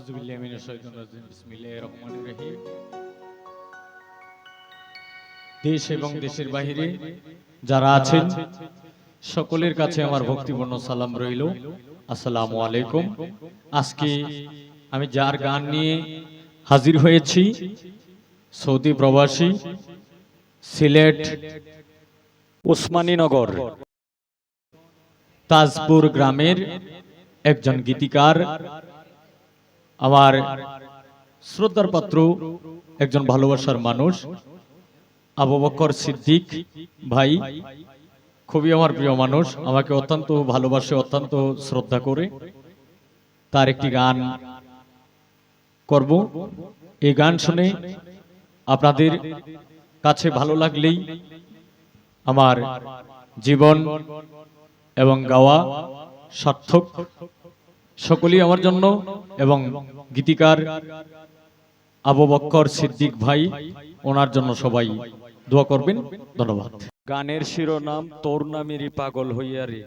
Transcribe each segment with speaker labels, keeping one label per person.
Speaker 1: আউযুবিল্লাহি মিনাশ শাইতানির রাজিম, বিসমিল্লাহির রহমানির রহিম। দেশ এবং দেশের বাইরে যারা আছেন, সকলের কাছে আমার ভক্তিপূর্ণ সালাম রইল। আসসালামু আলাইকুম। আজকে আমি যার গান নিয়ে হাজির হয়েছি, সৌদি প্রবাসী, সিলেট ওসমানীনগর তাজপুর গ্রামের একজন গীতিকার আমার শ্রদ্ধার পাত্র, একজন ভালোবাসার মানুষ, আবু বকর সিদ্দিক ভাই, খুবই আমার প্রিয় মানুষ, আমাকে অত্যন্ত ভালোবাসে, অত্যন্ত শ্রদ্ধা করে। তার একটি গান করব। এই গান শুনে আপনাদের কাছে ভালো লাগলেই আমার জীবন এবং গাওয়া সার্থক। সকলেই আমার জন্য এবং গীতিকার আবু বক্কর সিদ্দিক ভাই, ওনার জন্য সবাই দোয়া করবেন। ধন্যবাদ। গানের শিরোনাম, তোর নামেরই পাগল হইয়া রে।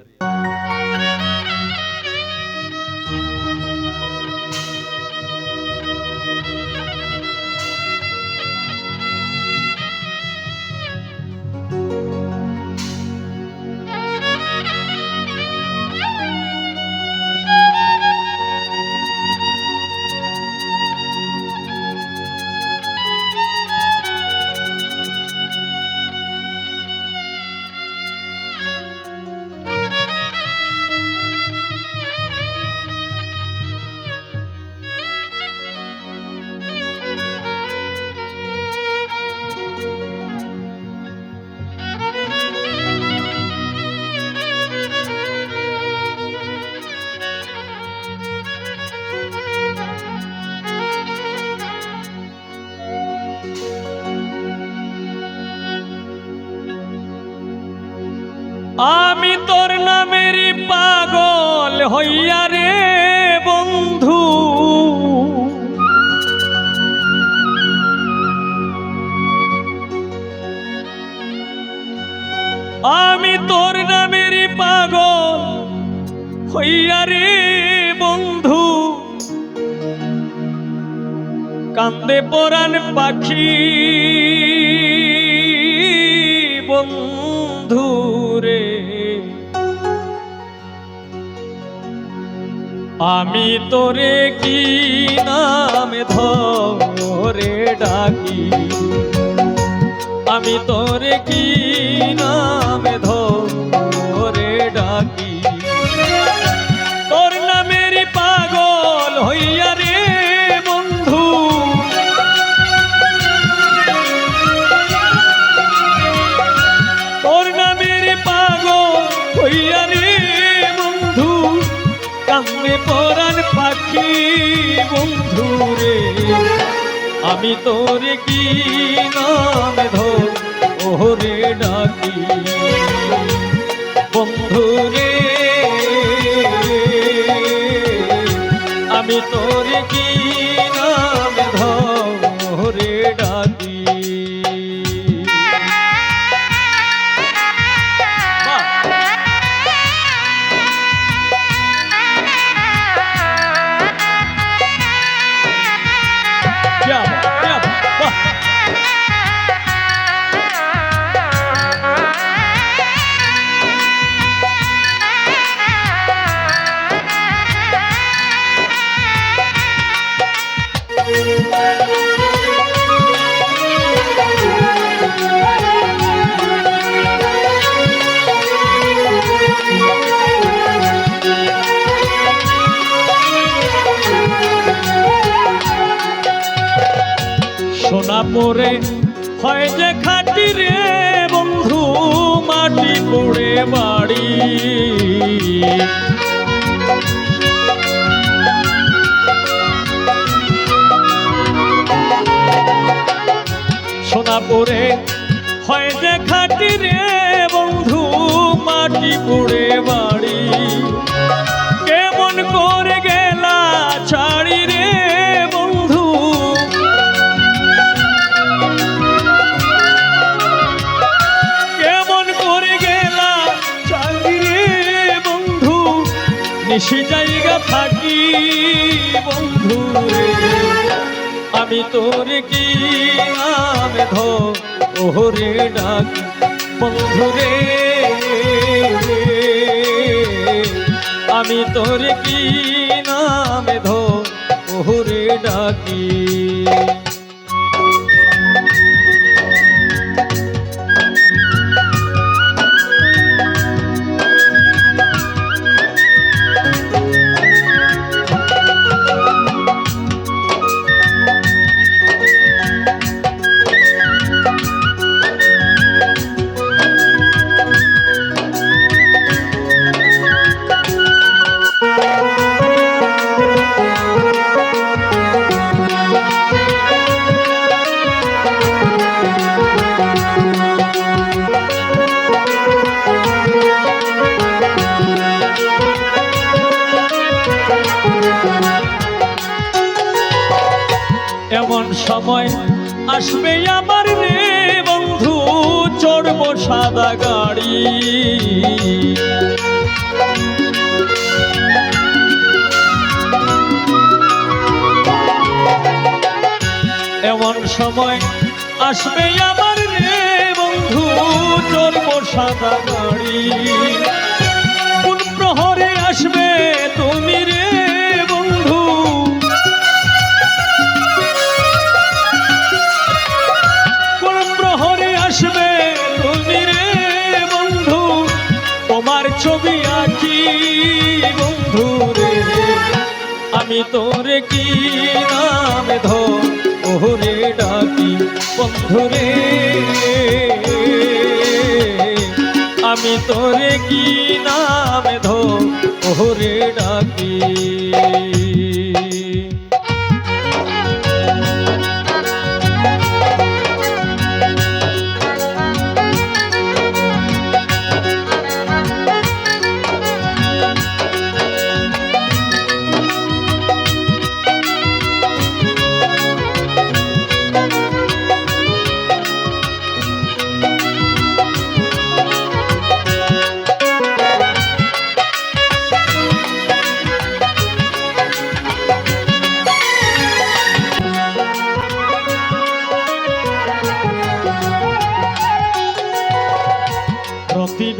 Speaker 1: আমি তোর নামেরই পাগল হইয়া রে বন্ধু। আমি তোর নামেরই পাগল হইয়া রে বন্ধু। কান্দে পরাণ পাখি বন্ধু। রে আমি তোরে কি নামে ধরে ডাকি? আমি তোরে কি নামে আমি তোরে কি নাম ধর? পরে হয় যে খাটি রে বন্ধু, মাটি পড়ে বাড়ি। সোনা পরে হয় যে খাটি রে বন্ধু, মাটি পড়ে বাড়ি। কেমন করে বেশি জায়গা থাকি, বন্ধু। আমি তোর কি নামে ধো? ওহরে ডাকি, বন্ধু রে। আমি তোর কি নামে ধো? ওহরে ডাকি। সময় আসবে আমার রে বন্ধু, চড়ব সাদা গাড়ি। এমন সময় আসবে আমার রে বন্ধু, চড়ব সাদা গাড়ি। আমি তোর কি নাম ধরে ডাকি বন্ধু রে আমি তোর কি নাম ধরে ডাকি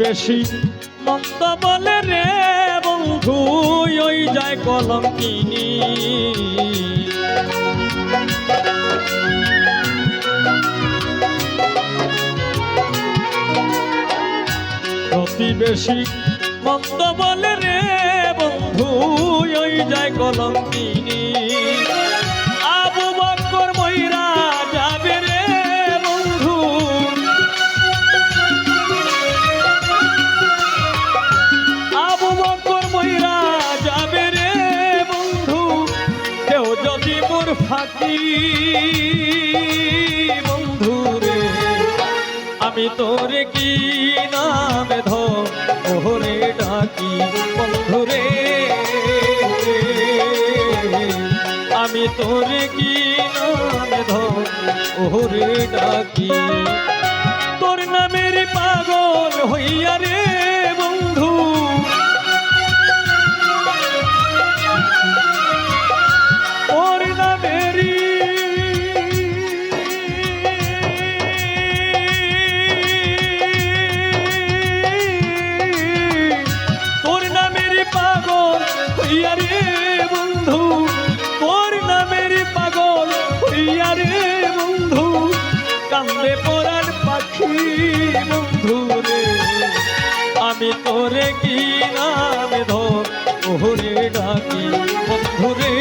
Speaker 1: প্রতিবেশী মন্দ বলে রে বন্ধু ওই যায় কলঙ্কিনী প্রতিবেশী মন্দ বলে রে বন্ধু ওই যায় কলঙ্কিনী আবু যদি মোর ফাঁকি বন্ধু রে আমি তোরে কি নামে ধো? ওরে ডাকি বন্ধু রে আমি তোরে কি নামে ধো? ওরে ডাকি। তোর নামের পাগল হইয়া রে পাখি বন্ধু রে। আমি তোরে কি নামে ধর? ওরে ডাকি বন্ধু রে।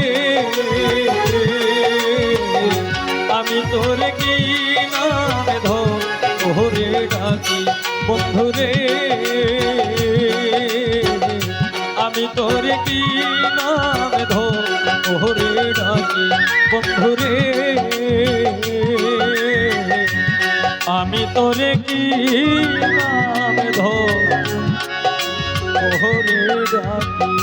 Speaker 1: আমি তোরে কি নামে ধর? ওরে ডাকি বন্ধু রে। আমি তোরে কি নামে ধর? ওরে ডাকি বন্ধু রে। আমি তোরে কি নাম ধর? ডাকি।